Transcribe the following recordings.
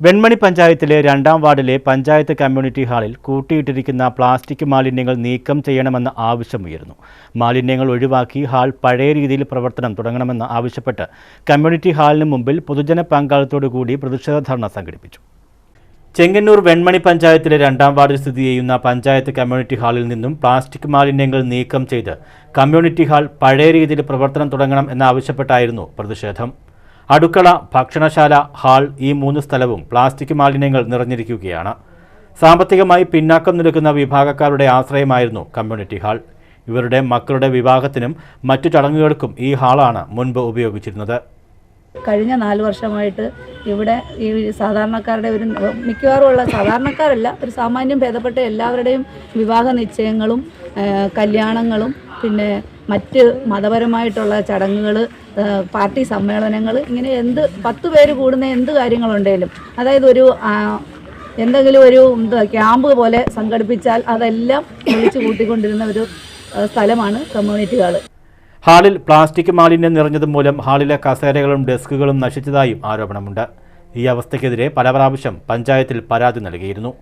വെൺമണി പഞ്ചായത്തിലെ രണ്ടാം വാർഡിലെ പഞ്ചായത്ത് കമ്മ്യൂണിറ്റി ഹാളിൽ കൂട്ടിയിട്ടിരിക്കുന്ന പ്ലാസ്റ്റിക് മാലിന്യങ്ങൾ നീക്കം ചെയ്യണമെന്ന ആവശ്യമുയർന്നു മാലിന്യങ്ങൾ ഒഴിവാക്കി ഹാൾ പഴയ രീതിയിൽ പ്രവർത്തനം തുടങ്ങണമെന്ന് ആവശ്യപ്പെട്ട് കമ്മ്യൂണിറ്റി ഹാളിന് മുമ്പിൽ പൊതുജന പങ്കാളിത്തോടുകൂടി പ്രതിഷേധ ധർണ സംഘടിപ്പിച്ചു. ചെങ്ങന്നൂർ വെൺമണി പഞ്ചായത്തിലെ രണ്ടാം വാർഡിൽ സ്ഥിതി ചെയ്യുന്ന പഞ്ചായത്ത് കമ്മ്യൂണിറ്റി ഹാളിൽ നിന്നും പ്ലാസ്റ്റിക് മാലിന്യങ്ങൾ നീക്കം ചെയ്ത് കമ്മ്യൂണിറ്റി ഹാൾ പഴയ രീതിയിൽ പ്രവർത്തനം തുടങ്ങണം എന്നാവശ്യപ്പെട്ടായിരുന്നു പ്രതിഷേധം. അടുക്കള ഭക്ഷണശാല ഹാൾ ഈ മൂന്ന് സ്ഥലവും പ്ലാസ്റ്റിക് മാലിന്യങ്ങൾ നിറഞ്ഞിരിക്കുകയാണ്. സാമ്പത്തികമായി പിന്നാക്കം നിൽക്കുന്ന വിഭാഗക്കാരുടെ ആശ്രയമായിരുന്നു കമ്മ്യൂണിറ്റി ഹാൾ. ഇവരുടെ മക്കളുടെ വിവാഹത്തിനും മറ്റു ചടങ്ങുകൾക്കും ഈ ഹാളാണ് മുൻപ് ഉപയോഗിച്ചിരുന്നത്. കഴിഞ്ഞ നാല് വർഷമായിട്ട് ഇവിടെ ഈ സാധാരണക്കാരുടെ ഒരു മിക്കവാറും ഉള്ള സാധാരണക്കാരല്ല ഒരു സാമാന്യം ഭേദപ്പെട്ട എല്ലാവരുടെയും വിവാഹ നിശ്ചയങ്ങളും കല്യാണങ്ങളും പിന്നെ മറ്റ് മതപരമായിട്ടുള്ള ചടങ്ങുകൾ പാർട്ടി സമ്മേളനങ്ങൾ ഇങ്ങനെ എന്ത് പത്ത് പേര് കൂടുന്ന എന്ത് കാര്യങ്ങളുണ്ടെങ്കിലും അതായത് ഒരു എന്തെങ്കിലും ഒരു ക്യാമ്പ് പോലെ സംഘടിപ്പിച്ചാൽ അതെല്ലാം വിളിച്ചു കൂട്ടിക്കൊണ്ടിരുന്ന ഒരു സ്ഥലമാണ് കമ്മ്യൂണിറ്റി ഹാൾ ഹാളിൽ പ്ലാസ്റ്റിക് മാലിന്യം നിറഞ്ഞത് മൂലം ഹാളിലെ കസേരകളും ഡെസ്കുകളും നശിച്ചതായും ആരോപണമുണ്ട്. ഈ അവസ്ഥയ്ക്കെതിരെ പല പ്രാവശ്യം പഞ്ചായത്തിൽ പരാതി നൽകിയിരുന്നു.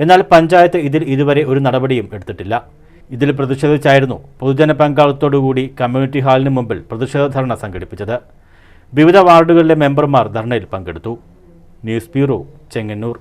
എന്നാൽ പഞ്ചായത്ത് ഇതിൽ ഇതുവരെ ഒരു നടപടിയും എടുത്തിട്ടില്ല. ഇതിൽ പ്രതിഷേധിച്ചായിരുന്നു പൊതുജന പങ്കാളിത്തോടുകൂടി കമ്മ്യൂണിറ്റി ഹാളിന് മുമ്പിൽ പ്രതിഷേധ ധർണ സംഘടിപ്പിച്ചത്. വിവിധ വാർഡുകളിലെ മെമ്പർമാർ ധർണയിൽ പങ്കെടുത്തു. News bureau Chengannur.